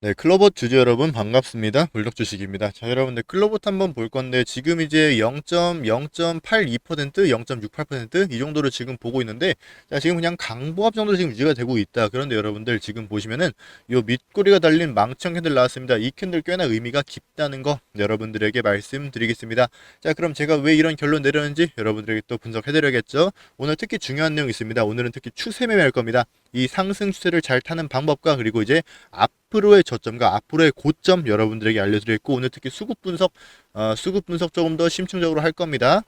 네, 클로봇 주주 여러분 반갑습니다. 불독 주식입니다. 자, 여러분들 클로봇 한번 볼 건데 지금 이제 0.0.82%, 0.68%이 정도로 지금 보고 있는데 자, 지금 그냥 강보합 정도로 지금 유지가 되고 있다. 그런데 여러분들 지금 보시면은 요 밑꼬리가 달린 망청 캔들 나왔습니다. 이 캔들 꽤나 의미가 깊다는 거 여러분들에게 말씀드리겠습니다. 자, 그럼 제가 왜 이런 결론 내렸는지 여러분들에게 또 분석해 드려야겠죠. 오늘 특히 중요한 내용이 있습니다. 오늘은 특히 추세 매매할 겁니다. 이 상승 추세를 잘 타는 방법과 그리고 이제 앞으로의 저점과 앞으로의 고점 여러분들에게 알려드렸고 오늘 특히 수급 분석 어, 수급 분석 조금 더 심층적으로 할 겁니다.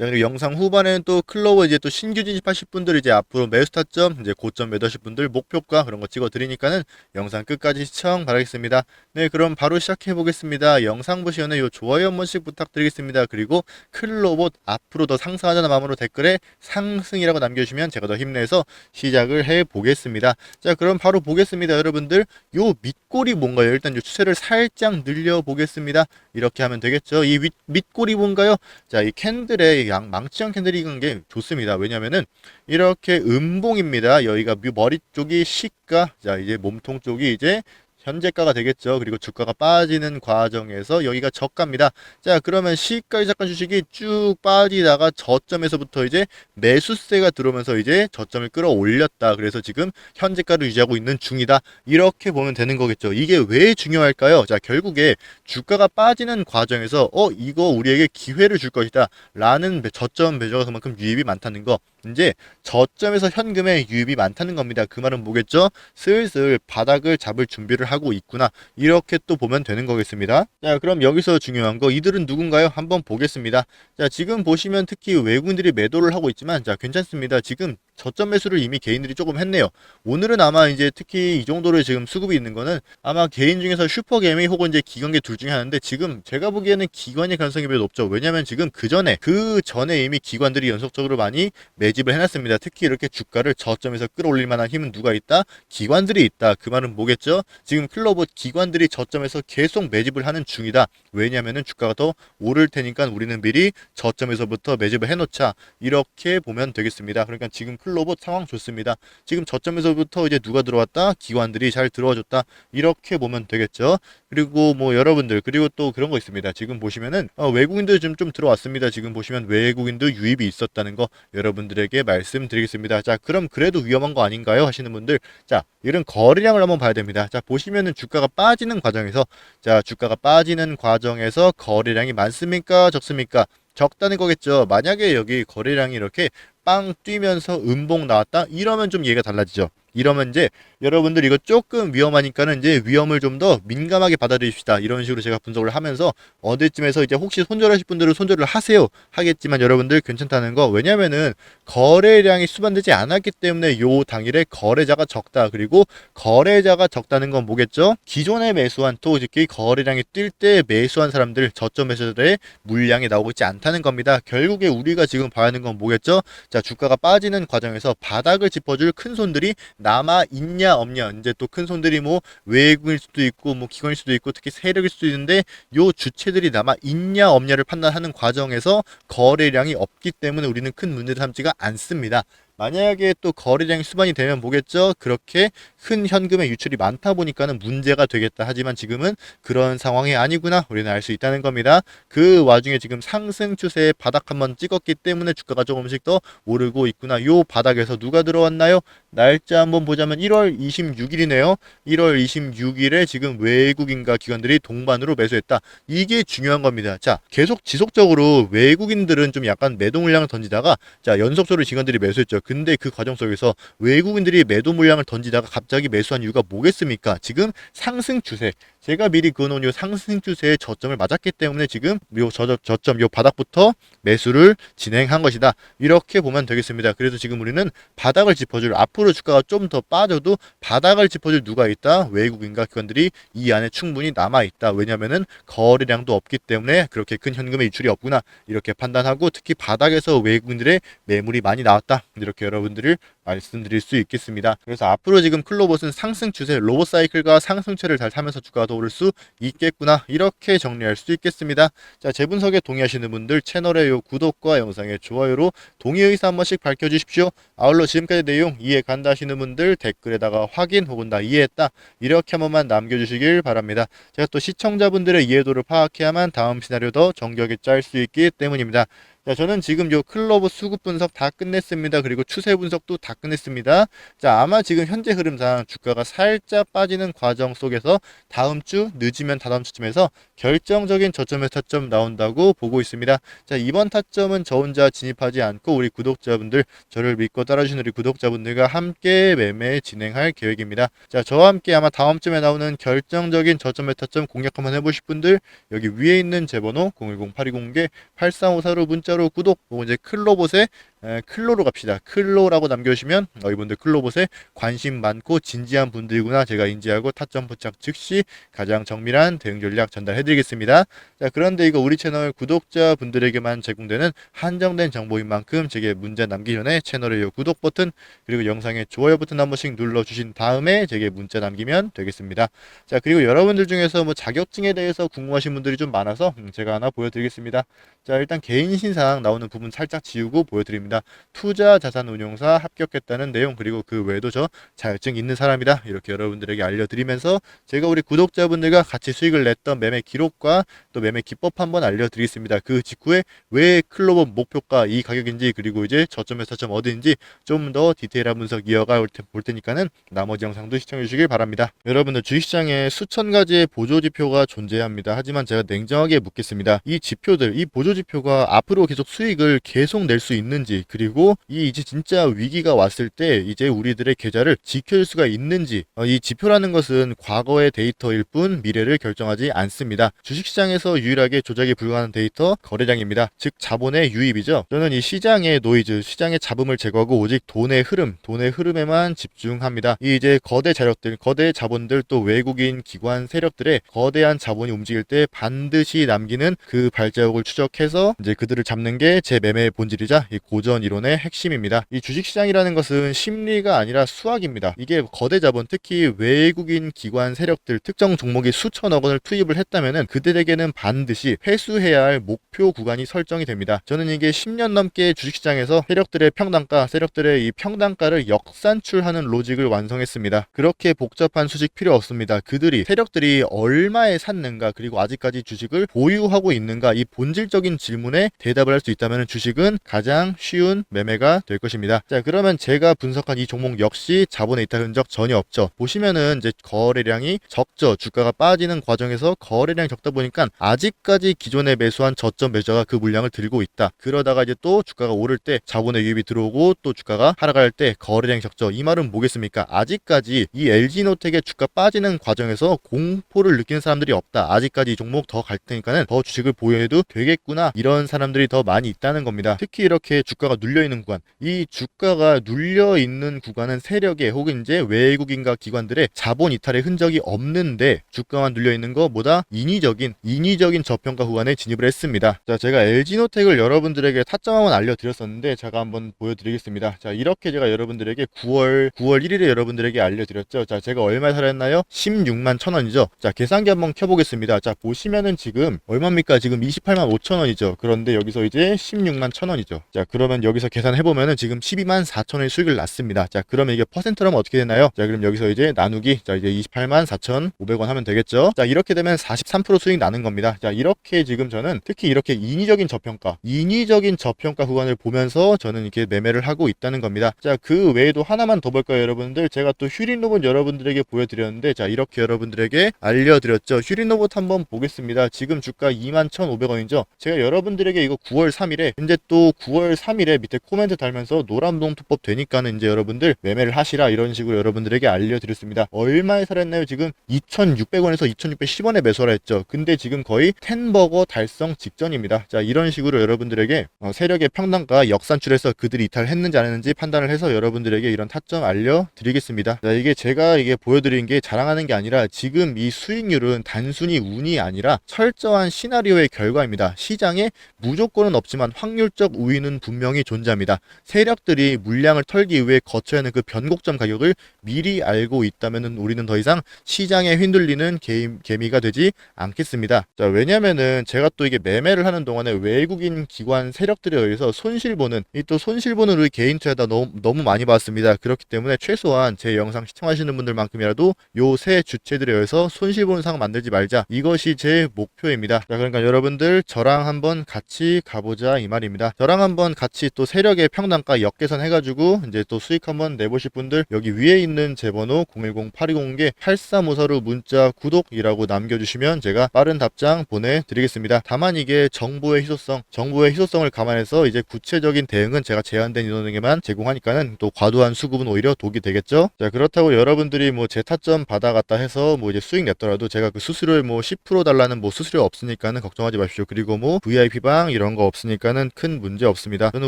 자, 그리고 영상 후반에는 또 클로버 이제 또 신규 진입하실 분들 이제 앞으로 매수 타점 이제 고점 매도하실 분들 목표가 그런 거 찍어 드리니까는 영상 끝까지 시청 바라겠습니다. 네, 그럼 바로 시작해 보겠습니다. 영상 보시면 요 좋아요 한 번씩 부탁드리겠습니다. 그리고 클로봇 앞으로 더 상승하자는 마음으로 댓글에 상승이라고 남겨주시면 제가 더 힘내서 시작을 해 보겠습니다. 자, 그럼 바로 보겠습니다, 여러분들. 요 밑골이 뭔가요? 일단 요 추세를 살짝 늘려 보겠습니다. 이렇게 하면 되겠죠. 이 밑, 밑골이 뭔가요? 자, 이 캔들의 양 망치형 캔들이 익은 게 좋습니다. 왜냐면은 이렇게 음봉입니다. 여기가 묘- 머리 쪽이 시가, 자 이제 몸통 쪽이 이제 현재가가 되겠죠. 그리고 주가가 빠지는 과정에서 여기가 저가입니다. 자, 그러면 시가의 잠깐 주식이 쭉 빠지다가 저점에서부터 이제 매수세가 들어오면서 이제 저점을 끌어올렸다. 그래서 지금 현재가를 유지하고 있는 중이다. 이렇게 보면 되는 거겠죠. 이게 왜 중요할까요? 자, 결국에 주가가 빠지는 과정에서 어, 이거 우리에게 기회를 줄 것이다. 라는 배- 저점 그만큼 유입이 많다는 거. 이제 저점에서 현금에 유입이 많다는 겁니다. 그 말은 뭐겠죠? 슬슬 바닥을 잡을 준비를 하고 있구나. 이렇게 또 보면 되는 거겠습니다. 자, 그럼 여기서 중요한 거 이들은 누군가요? 한번 보겠습니다. 자, 지금 보시면 특히 외국인들이 매도를 하고 있지만 자, 괜찮습니다. 지금 저점 매수를 이미 개인들이 조금 했네요. 오늘은 아마 이제 특히 이 정도로 지금 수급이 있는 거는 아마 개인 중에서 슈퍼 개미 혹은 이제 기관계 둘 중에 하나인데 지금 제가 보기에는 기관의 가능성이 매우 높죠. 왜냐면 지금 그 전에 그 전에 이미 기관들이 연속적으로 많이 매집을 해놨습니다. 특히 이렇게 주가를 저점에서 끌어올릴 만한 힘은 누가 있다? 기관들이 있다. 그 말은 뭐겠죠? 지금 클로봇 기관들이 저점에서 계속 매집을 하는 중이다. 왜냐면은 주가가 더 오를 테니까 우리는 미리 저점에서부터 매집을 해놓자. 이렇게 보면 되겠습니다. 그러니까 지금 클로봇 상황 좋습니다. 지금 저점에서부터 이제 누가 들어왔다? 기관들이 잘 들어와줬다. 이렇게 보면 되겠죠. 그리고 뭐 여러분들 그리고 또 그런 거 있습니다. 지금 보시면은 어, 외국인들 좀 좀 들어왔습니다. 지금 보시면 외국인도 유입이 있었다는 거 여러분들에게 말씀드리겠습니다. 자, 그럼 그래도 위험한 거 아닌가요? 하시는 분들 자, 이런 거래량을 한번 봐야 됩니다. 자, 보시 면은 주가가 빠지는 과정에서 자, 주가가 빠지는 과정에서 거래량이 많습니까? 적습니까? 적다는 거겠죠. 만약에 여기 거래량이 이렇게 빵 뛰면서 음봉 나왔다? 이러면 좀 얘기가 달라지죠. 이러면 이제 여러분들 이거 조금 위험하니까는 이제 위험을 좀 더 민감하게 받아들입시다. 이런 식으로 제가 분석을 하면서 어디쯤에서 이제 혹시 손절하실 분들은 손절을 하세요. 하겠지만 여러분들 괜찮다는 거 왜냐면은 거래량이 수반되지 않았기 때문에 요 당일에 거래자가 적다. 그리고 거래자가 적다는 건 뭐겠죠? 기존에 매수한 또 이렇게 거래량이 뛸 때 매수한 사람들 저점 매수들의 물량이 나오고 있지 않다는 겁니다. 결국에 우리가 지금 봐야 하는 건 뭐겠죠? 자, 주가가 빠지는 과정에서 바닥을 짚어줄 큰 손들이 남아 있냐 없냐. 이제 또 큰 손들이 뭐 외국일 수도 있고 뭐 기관일 수도 있고 특히 세력일 수도 있는데 요 주체들이 남아 있냐 없냐를 판단하는 과정에서 거래량이 없기 때문에 우리는 큰 문제를 삼지가 않습니다. 만약에 또 거래량이 수반이 되면 뭐겠죠? 그렇게 큰 현금의 유출이 많다 보니까는 문제가 되겠다. 하지만 지금은 그런 상황이 아니구나. 우리는 알 수 있다는 겁니다. 그 와중에 지금 상승 추세에 바닥 한번 찍었기 때문에 주가가 조금씩 더 오르고 있구나. 요 바닥에서 누가 들어왔나요? 날짜 한번 보자면 1월 26일이네요. 1월 26일에 지금 외국인과 기관들이 동반으로 매수했다. 이게 중요한 겁니다. 자, 계속 지속적으로 외국인들은 좀 약간 매도 물량을 던지다가 자, 연속적으로 기관들이 매수했죠. 근데 그 과정 속에서 외국인들이 매도 물량을 던지다가 갑자기 매수한 이유가 뭐겠습니까? 지금 상승 추세. 제가 미리 그어놓은 요 상승 추세의 저점을 맞았기 때문에 지금 요 저, 저점 요 바닥부터 매수를 진행한 것이다. 이렇게 보면 되겠습니다. 그래서 지금 우리는 바닥을 짚어줄 앞으로 주가가 좀 더 빠져도 바닥을 짚어줄 누가 있다? 외국인과 기관들이 이 안에 충분히 남아 있다. 왜냐면은 거래량도 없기 때문에 그렇게 큰 현금의 유출이 없구나. 이렇게 판단하고 특히 바닥에서 외국인들의 매물이 많이 나왔다. 이렇게 여러분들을 말씀드릴 수 있겠습니다. 그래서 앞으로 지금 클로봇은 상승 추세, 로봇 사이클과 상승세를 잘 타면서 주가가 더 오를 수 있겠구나 이렇게 정리할 수 있겠습니다. 자, 제 분석에 동의하시는 분들 채널의 요 구독과 영상의 좋아요로 동의 의사 한 번씩 밝혀주십시오. 아울러 지금까지 내용 이해 간다 하시는 분들 댓글에다가 확인 혹은 다 이해했다 이렇게 한 번만 남겨주시길 바랍니다. 제가 또 시청자분들의 이해도를 파악해야만 다음 시나리오 더 정교하게 짤 수 있기 때문입니다. 자, 저는 지금 요 클로버 수급 분석 다 끝냈습니다. 그리고 추세 분석도 다 끝냈습니다. 자, 아마 지금 현재 흐름상 주가가 살짝 빠지는 과정 속에서 다음 주 늦으면 다다음 주쯤에서 결정적인 저점의 타점 나온다고 보고 있습니다. 자, 이번 타점은 저 혼자 진입하지 않고 우리 구독자분들 저를 믿고 따라주시는 우리 구독자분들과 함께 매매 진행할 계획입니다. 자, 저와 함께 아마 다음 주에 나오는 결정적인 저점의 타점 공략 한번 해보실 분들 여기 위에 있는 제 번호 010-820개-8354로 문자로 구독 혹은 이제 클로봇에 에, 클로로 갑시다. 클로라고 남겨주시면 어, 이분들 클로봇에 관심 많고 진지한 분들이구나 제가 인지하고 타점 포착 즉시 가장 정밀한 대응 전략 전달해드리겠습니다. 자 그런데 이거 우리 채널 구독자 분들에게만 제공되는 한정된 정보인 만큼 제게 문자 남기 전에 채널의 요 구독 버튼 그리고 영상의 좋아요 버튼 한 번씩 눌러주신 다음에 제게 문자 남기면 되겠습니다. 자 그리고 여러분들 중에서 뭐 자격증에 대해서 궁금하신 분들이 좀 많아서 음, 제가 하나 보여드리겠습니다. 자 일단 개인 신상 나오는 부분 살짝 지우고 보여드립니다. 투자 자산 운용사 합격했다는 내용 그리고 그 외에도 저 자격증 있는 사람이다 이렇게 여러분들에게 알려드리면서 제가 우리 구독자분들과 같이 수익을 냈던 매매 기록과 또 매매 기법 한번 알려드리겠습니다. 그 직후에 왜 클로버 목표가 이 가격인지 그리고 이제 저점에서 저점 어디인지 좀 더 디테일한 분석 이어가 볼 테니까는 나머지 영상도 시청해 주시길 바랍니다. 여러분들 주식시장에 수천 가지의 보조 지표가 존재합니다. 하지만 제가 냉정하게 묻겠습니다. 이 지표들, 이 보조 지표가 앞으로 계속 수익을 계속 낼 수 있는지 그리고 이 이제 진짜 위기가 왔을 때 이제 우리들의 계좌를 지켜줄 수가 있는지 어, 이 지표라는 것은 과거의 데이터일 뿐 미래를 결정하지 않습니다. 주식시장에서 유일하게 조작이 불가능한 데이터 거래량입니다. 즉 자본의 유입이죠. 저는 이 시장의 노이즈, 시장의 잡음을 제거하고 오직 돈의 흐름, 돈의 흐름에만 집중합니다. 이 이제 거대 자력들, 거대 자본들 또 외국인 기관 세력들의 거대한 자본이 움직일 때 반드시 남기는 그 발자국을 추적해서 이제 그들을 잡는 게 제 매매의 본질이자 이 고전 이론의 핵심입니다. 이 주식시장이라는 것은 심리가 아니라 수학입니다. 이게 거대 자본, 특히 외국인 기관 세력들 특정 종목이 수천억 원을 투입을 했다면은 그들에게는 반드시 회수해야 할 목표 구간이 설정이 됩니다. 저는 이게 10년 넘게 주식시장에서 세력들의 평단가, 세력들의 이 평단가를 역산출하는 로직을 완성했습니다. 그렇게 복잡한 수직 필요 없습니다. 그들이 세력들이 얼마에 샀는가 그리고 아직까지 주식을 보유하고 있는가 이 본질적인 질문에 대답을 할 수 있다면 주식은 가장 쉬운 매매가 될 것입니다. 자 그러면 제가 분석한 이 종목 역시 자본의 이탈 흔적 전혀 없죠. 보시면은 이제 거래량이 적죠. 주가가 빠지는 과정에서 거래량이 적다 보니까 아직까지 기존에 매수한 저점 매저가 그 물량을 들고 있다. 그러다가 이제 또 주가가 오를 때 자본의 유입이 들어오고 또 주가가 하락할 때 거래량이 적죠. 이 말은 뭐겠습니까? 아직까지 이 LG노텍의 주가 빠지는 과정에서 공포를 느끼는 사람들이 없다. 아직까지 이 종목 더 갈 테니까는 더 주식을 보유해도 되겠구나. 이런 사람들이 더 많이 있다는 겁니다. 특히 이렇게 주가가 눌려 있는 구간, 이 주가가 눌려 있는 구간은 세력의 혹은 이제 외국인과 기관들의 자본 이탈의 흔적이 없는데 주가만 눌려 있는 것보다 인위적인 인위적인 저평가 구간에 진입을 했습니다. 자, 제가 LG노텍을 여러분들에게 타점 한번 알려드렸었는데 제가 한번 보여드리겠습니다. 자, 이렇게 제가 여러분들에게 9월 9월 1일에 여러분들에게 알려드렸죠. 자, 제가 얼마에 살았나요? 16만 천 원이죠. 자, 계산기 한번 켜보겠습니다. 자, 보시면은 지금 얼마입니까? 지금 28만 5천 원이죠. 그런데 여기서 이제 16만 천 원이죠. 자, 그러면 여기서 계산해 보면은 지금 12만 4천 원의 수익을 났습니다. 자, 그러면 이게 퍼센트로 하면 어떻게 되나요? 자, 그럼 여기서 이제 나누기, 자, 이제 28만 4천 500원 하면 되겠죠? 자, 이렇게 되면 43% 수익 나는 겁니다. 자, 이렇게 지금 저는 특히 이렇게 인위적인 저평가, 인위적인 저평가 구간을 보면서 저는 이렇게 매매를 하고 있다는 겁니다. 자, 그 외에도 하나만 더 볼까요, 여러분들? 제가 또 휴린 로봇 여러분들에게 보여드렸는데, 자, 이렇게 여러분들에게 알려드렸죠. 휴린 로봇 한번 보겠습니다. 지금 주가 21,500원이죠. 제가 여러분들에게 이거 9월 3일에, 이제 또 9월 3일에 밑에 코멘트 달면서 노란봉 투법 되니까는 이제 여러분들 매매를 하시라 이런 식으로 여러분들에게 알려드렸습니다. 얼마에 살았나요? 지금 2,600원에서 2,610원에 매수를 했죠. 근데 지금 거의 텐버거 달성 직전입니다. 자, 이런 식으로 여러분들에게 어, 세력의 평단가 역산출해서 그들이 이탈했는지 안 했는지 판단을 해서 여러분들에게 이런 타점 알려드리겠습니다. 자, 이게 제가 이게 보여드린 게 자랑하는 게 아니라 지금 이 수익률은 단순히 운이 아니라 철저한 시나리오의 결과입니다. 시장에 무조건은 없지만 확률적 우위는 분명히 내용이 존재합니다. 세력들이 물량을 털기 위해 거쳐야 하는 그 변곡점 가격을 미리 알고 있다면 우리는 더 이상 시장에 휘둘리는 개미, 개미가 되지 않겠습니다. 자, 왜냐면은 제가 또 이게 매매를 하는 동안에 외국인 기관 세력들에 의해서 손실보는 이 또 손실보는 우리 개인 투자다 너무, 너무 많이 봤습니다. 그렇기 때문에 최소한 제 영상 시청하시는 분들만큼이라도 요 세 주체들에 의해서 손실보는 상황 만들지 말자. 이것이 제 목표입니다. 자, 그러니까 여러분들 저랑 한번 같이 가보자 이 말입니다. 저랑 한번 같이 또 세력의 평단가 역계산 해가지고 이제 또 수익 한번 내보실 분들 여기 위에 있는 제 번호 010-8201개 8354로 문자 구독이라고 남겨주시면 제가 빠른 답장 보내드리겠습니다. 다만 이게 정보의 희소성, 정보의 희소성을 감안해서 이제 구체적인 대응은 제가 제한된 인원에게만 제공하니까는 또 과도한 수급은 오히려 독이 되겠죠. 자 그렇다고 여러분들이 뭐 제 타점 받아갔다 해서 뭐 이제 수익 냈더라도 제가 그 수수료를 뭐 10% 달라는 뭐 수수료 없으니까는 걱정하지 마십시오. 그리고 뭐 VIP 방 이런 거 없으니까는 큰 문제 없습니다. 저는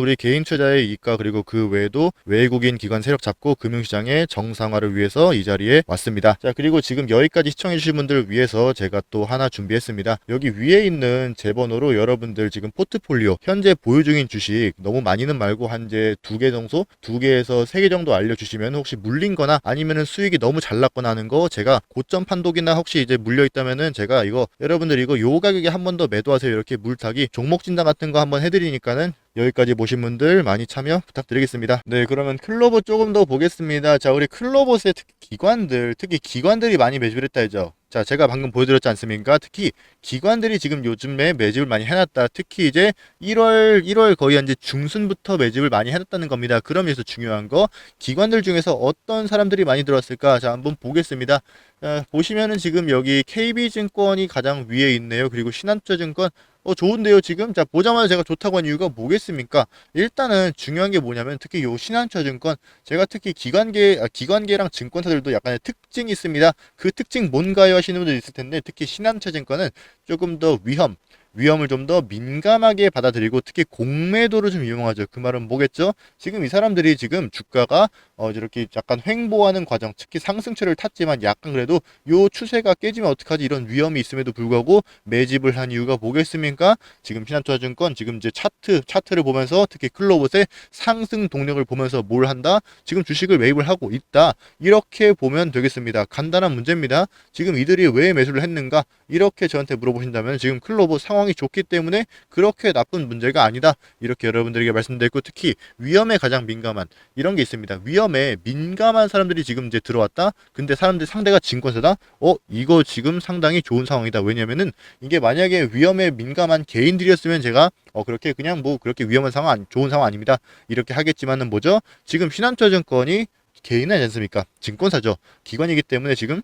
우리 개인 투자의 이익과 그리고 그 외에도 외국인 기관 세력 잡고 금융시장의 정상화를 위해서 이 자리에 왔습니다. 자 그리고 지금 여기까지 시청해 주신 분들을 위해서 제가 또 하나 준비했습니다. 여기 위에 있는 제 번호로 여러분들 지금 포트폴리오 현재 보유 중인 주식 너무 많이는 말고 한제 두 개 정도 두 개에서 세 개 정도 알려주시면 혹시 물린거나 아니면은 수익이 너무 잘 났거나 하는 거 제가 고점 판독이나 혹시 이제 물려 있다면은 제가 이거 여러분들 이거 요 가격에 한 번 더 매도하세요 이렇게 물타기 종목 진단 같은 거 한번 해드리니까는 여기까지 보신 분들 많이 참여 부탁드리겠습니다. 네, 그러면 클로버 조금 더 보겠습니다. 자, 우리 클로버스의 특히 기관들, 특히 기관들이 많이 매집을 했다 했죠. 자, 제가 방금 보여드렸지 않습니까? 특히 기관들이 지금 요즘에 매집을 많이 해놨다. 특히 이제 1월, 1월 거의 현재 중순부터 매집을 많이 해놨다는 겁니다. 그러면서 중요한 거, 기관들 중에서 어떤 사람들이 많이 들어왔을까? 자, 한번 보겠습니다. 자, 보시면은 지금 여기 KB증권이 가장 위에 있네요. 그리고 신한투자증권 어 좋은데요 지금? 자 보자마자 제가 좋다고 한 이유가 뭐겠습니까? 일단은 중요한 게 뭐냐면 특히 요 신한투자증권 제가 특히 기관계 아, 기관계랑 증권사들도 약간의 특징이 있습니다. 그 특징 뭔가요? 하시는 분들 있을 텐데 특히 신한투자증권은 조금 더 위험 위험을 좀 더 민감하게 받아들이고 특히 공매도를 좀 이용하죠. 그 말은 뭐겠죠? 지금 이 사람들이 지금 주가가 어 이렇게 약간 횡보하는 과정, 특히 상승세를 탔지만 약간 그래도 요 추세가 깨지면 어떡하지 이런 위험이 있음에도 불구하고 매집을 한 이유가 뭐겠습니까? 지금 신한투자증권 지금 이제 차트 차트를 보면서 특히 클로봇의 상승 동력을 보면서 뭘 한다? 지금 주식을 매입을 하고 있다. 이렇게 보면 되겠습니다. 간단한 문제입니다. 지금 이들이 왜 매수를 했는가? 이렇게 저한테 물어보신다면 지금 클로봇 상황 이 좋기 때문에 그렇게 나쁜 문제가 아니다. 이렇게 여러분들에게 말씀드렸고 특히 위험에 가장 민감한 이런 게 있습니다. 위험에 민감한 사람들이 지금 이제 들어왔다. 근데 사람들 상대가 증권사다. 어 이거 지금 상당히 좋은 상황이다. 왜냐면은 이게 만약에 위험에 민감한 개인들이었으면 제가 어 그렇게 그냥 뭐 그렇게 위험한 상황 좋은 상황 아닙니다. 이렇게 하겠지만은 뭐죠? 지금 신한투자증권이 개인은 아니지 않습니까? 증권사죠. 기관이기 때문에 지금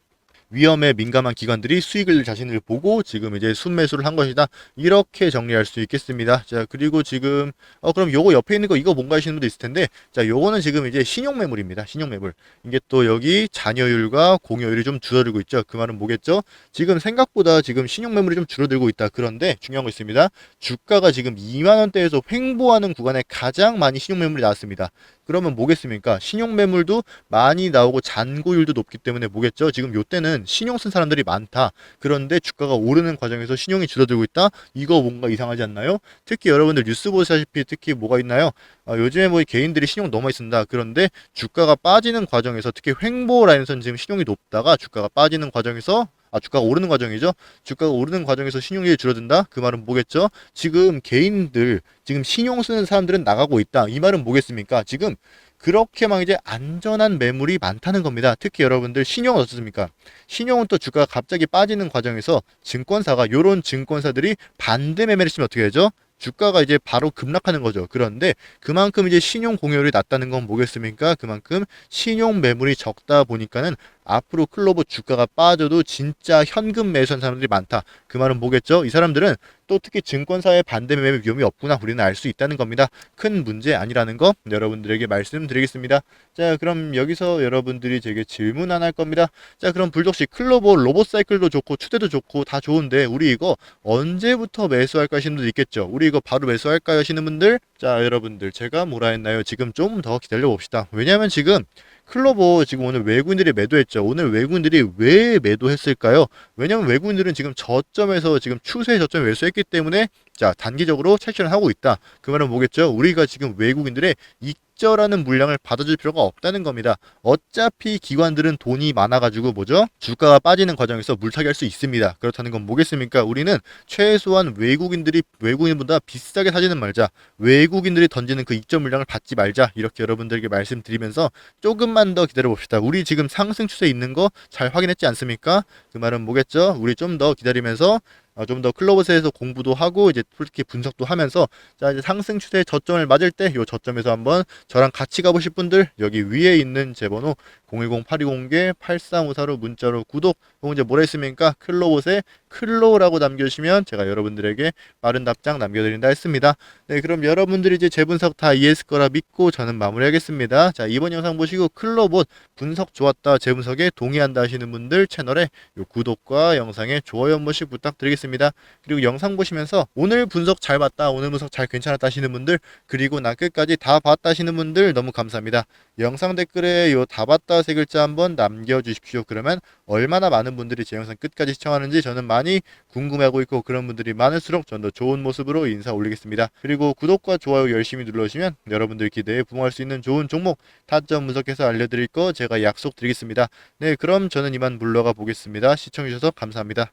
위험에 민감한 기관들이 수익을 자신을 보고 지금 이제 순매수를 한 것이다. 이렇게 정리할 수 있겠습니다. 자, 그리고 지금 어 그럼 요거 옆에 있는 거 이거 뭔가 하시는 분도 있을 텐데 자, 요거는 지금 이제 신용 매물입니다. 신용 매물. 이게 또 여기 잔여율과 공여율이 좀 줄어들고 있죠. 그 말은 뭐겠죠? 지금 생각보다 지금 신용 매물이 좀 줄어들고 있다. 그런데 중요한 거 있습니다. 주가가 지금 2만 원대에서 횡보하는 구간에 가장 많이 신용 매물이 나왔습니다. 그러면 뭐겠습니까? 신용 매물도 많이 나오고 잔고율도 높기 때문에 뭐겠죠? 지금 요때는 신용 쓴 사람들이 많다. 그런데 주가가 오르는 과정에서 신용이 줄어들고 있다. 이거 뭔가 이상하지 않나요? 특히 여러분들 뉴스 보시다시피 특히 뭐가 있나요? 아, 요즘에 뭐 개인들이 신용 너무 많이 쓴다. 그런데 주가가 빠지는 과정에서 특히 횡보 라인에서는 지금 신용이 높다가 주가가 빠지는 과정에서 아, 주가가 오르는 과정이죠. 주가가 오르는 과정에서 신용률이 줄어든다. 그 말은 뭐겠죠? 지금 개인들, 지금 신용 쓰는 사람들은 나가고 있다. 이 말은 뭐겠습니까? 지금 그렇게 막 이제 안전한 매물이 많다는 겁니다. 특히 여러분들 신용은 어떻습니까? 신용은 또 주가가 갑자기 빠지는 과정에서 증권사가 요런 증권사들이 반대 매매를 치면 어떻게 되죠? 주가가 이제 바로 급락하는 거죠. 그런데 그만큼 이제 신용 공여율이 낮다는 건 뭐겠습니까? 그만큼 신용 매물이 적다 보니까는 앞으로 클로버 주가가 빠져도 진짜 현금 매수한 사람들이 많다. 그 말은 뭐겠죠? 이 사람들은 또 특히 증권사의 반대 매매 위험이 없구나 우리는 알 수 있다는 겁니다. 큰 문제 아니라는 거 여러분들에게 말씀드리겠습니다. 자, 그럼 여기서 여러분들이 제게 질문 안할 겁니다. 자, 그럼 불독시 클로버 로봇 사이클도 좋고 추대도 좋고 다 좋은데 우리 이거 언제부터 매수할까 하시는 분들 있겠죠. 우리 이거 바로 매수할까요 하시는 분들? 자, 여러분들 제가 뭐라 했나요? 지금 좀 더 기다려 봅시다. 왜냐면 지금 클로버 지금 오늘 외국인들이 매도했죠. 오늘 외국인들이 왜 매도했을까요? 왜냐면 외국인들은 지금 저점에서 지금 추세 저점에 매수했기 때문에 자, 단기적으로 책션을 하고 있다. 그 말은 뭐겠죠? 우리가 지금 외국인들의 익절하는 물량을 받아줄 필요가 없다는 겁니다. 어차피 기관들은 돈이 많아가지고 뭐죠? 주가가 빠지는 과정에서 물타기 할 수 있습니다. 그렇다는 건 뭐겠습니까? 우리는 최소한 외국인들이 외국인보다 비싸게 사지는 말자. 외국인들이 던지는 그 익절 물량을 받지 말자. 이렇게 여러분들에게 말씀드리면서 조금만 더 기다려 봅시다. 우리 지금 상승 추세 있는 거 잘 확인했지 않습니까? 그 말은 뭐겠죠? 우리 좀 더 기다리면서 어, 좀 더 클로버스에서 공부도 하고 이제 솔직히 분석도 하면서 자 이제 상승 추세 저점을 맞을 때 요 저점에서 한번 저랑 같이 가보실 분들 여기 위에 있는 제 번호 010-820-8354로 문자로 구독. 혹은 이제 뭐라 했습니까? 클로봇에 클로라고 남겨주시면 제가 여러분들에게 빠른 답장 남겨드린다 했습니다. 네 그럼 여러분들이 이제 제 분석 다 이해했을 거라 믿고 저는 마무리하겠습니다. 자 이번 영상 보시고 클로봇 분석 좋았다 제 분석에 동의한다 하시는 분들 채널에 요 구독과 영상에 좋아요 한 번씩 부탁드리겠 습니다. 그리고 영상 보시면서 오늘 분석 잘 봤다 오늘 분석 잘 괜찮았다 하시는 분들 그리고 나 끝까지 다 봤다 하시는 분들 너무 감사합니다. 영상 댓글에 요 다 봤다 세 글자 한번 남겨주십시오. 그러면 얼마나 많은 분들이 제 영상 끝까지 시청하는지 저는 많이 궁금해하고 있고 그런 분들이 많을수록 전 더 좋은 모습으로 인사 올리겠습니다. 그리고 구독과 좋아요 열심히 눌러주시면 여러분들 기대에 부응할 수 있는 좋은 종목 타점 분석해서 알려드릴 거 제가 약속드리겠습니다. 네 그럼 저는 이만 물러가 보겠습니다. 시청해주셔서 감사합니다